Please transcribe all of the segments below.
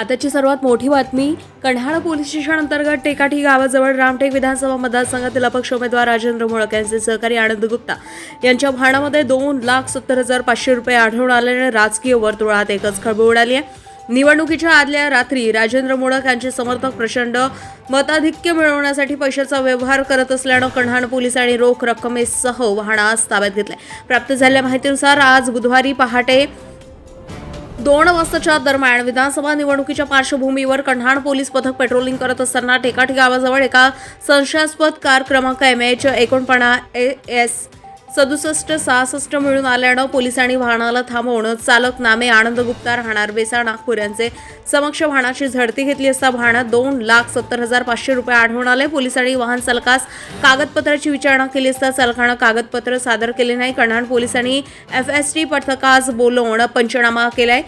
आताची सर्वात मोठी बातमी कन्हाळ पोलीस स्टेशन अंतर्गत टेकाठी गावाजवळ रामटेक विधानसभा मतदारसंघातील अपक्ष उमेदवार राजेंद्र मोळक यांचे सहकारी आनंद गुप्ता यांच्या भाणामध्ये दोन लाख सत्तर हजार पाचशे रुपये आढळून आल्याने राजकीय वर्तुळात एकच खळबळ उडाली आहे. निवडणुकीच्या आदल्या रात्री राजेंद्र मोळक यांचे समर्थक प्रचंड मताधिक्य मिळवण्यासाठी पैशाचा व्यवहार करत असल्यानं कन्हाण पोलिसांनी रोख रकमेसह वाहनास ताब्यात घेतले. प्राप्त झालेल्या माहितीनुसार आज बुधवारी पहाटे दोन वाजताच्या दरम्यान विधानसभा निवडणुकीच्या पार्श्वभूमीवर कन्हाण पोलीस पथक पेट्रोलिंग करत असताना टेकाठी गावाजवळ एका संशयास्पद कार क्रमांक एम एच एकोणपन्नास ए एस सदुसष्ट सहासष्ट मिळून आल्यानं पोलिसांनी वाहनाला थांबवणं चालक नामे आनंद गुप्ता राहणार बेसा नागपूर यांचे समक्ष वाहनाची झडती घेतली असता वाहनात दोन लाख सत्तर हजार पाचशे रुपये आढळून आले. पोलिसांनी वाहन चालकास कागदपत्राची विचारणा केली असता चालकानं कागदपत्र सादर केले नाही. कन्हाण पोलिसांनी एफ एस टी पथकास बोलवून पंचनामा केलाय.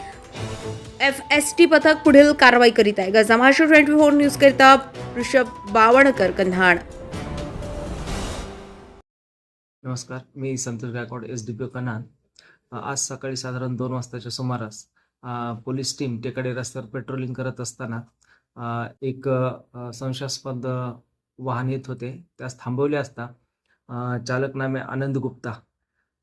एफ एस टी पथक पुढील कारवाई करीत आहे. गजा महाराष्ट्र ट्वेंटी फोर न्यूज करिता ऋषभ बावणकर कन्हाण नमस्कार मी Santosh Gaikwad S D P Kanhan. आज सकाळी साधारण दोन वाजताच्या सुमारास पोलीस टीम टेकडे रस्त्यावर पेट्रोलिंग करत असताना एक संशयास्पद वाहन येत होते. त्यास थांबवले असता चालक नामे आनंद गुप्ता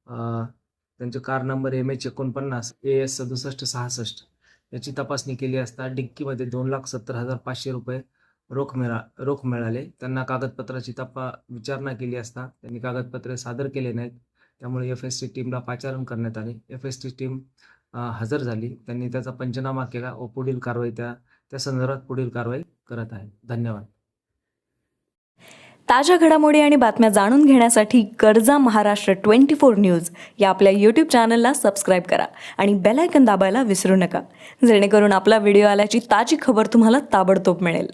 त्यांचे कार नंबर एम एच एकोणपन्नास ए एस सदुसष्ट सहासष्ट याची तपासणी केली असता डिक्कीमध्ये दोन लाख सत्तर हजार पाचशे रुपये रोख मिळा रोख मिळाले. त्यांना कागदपत्राची तपा विचारणा केली असता त्यांनी कागदपत्रे सादर केले नाहीत. त्यामुळे एफ एस टी टीमला पाचारण करण्यात आले. एफ एस टी टीम हजर झाली. त्यांनी त्याचा पंचनामा केला व पुढील कारवाई त्या त्या संदर्भात पुढील कारवाई करत आहे धन्यवाद. ताज्या घडामोडी आणि बातम्या जाणून घेण्यासाठी गरजा महाराष्ट्र ट्वेंटी फोर न्यूज या आपल्या यूट्यूब चॅनलला सबस्क्राईब करा आणि बेलायकन दाबायला विसरू नका. जेणेकरून आपला व्हिडिओ आल्याची ताजी खबर तुम्हाला ताबडतोब मिळेल.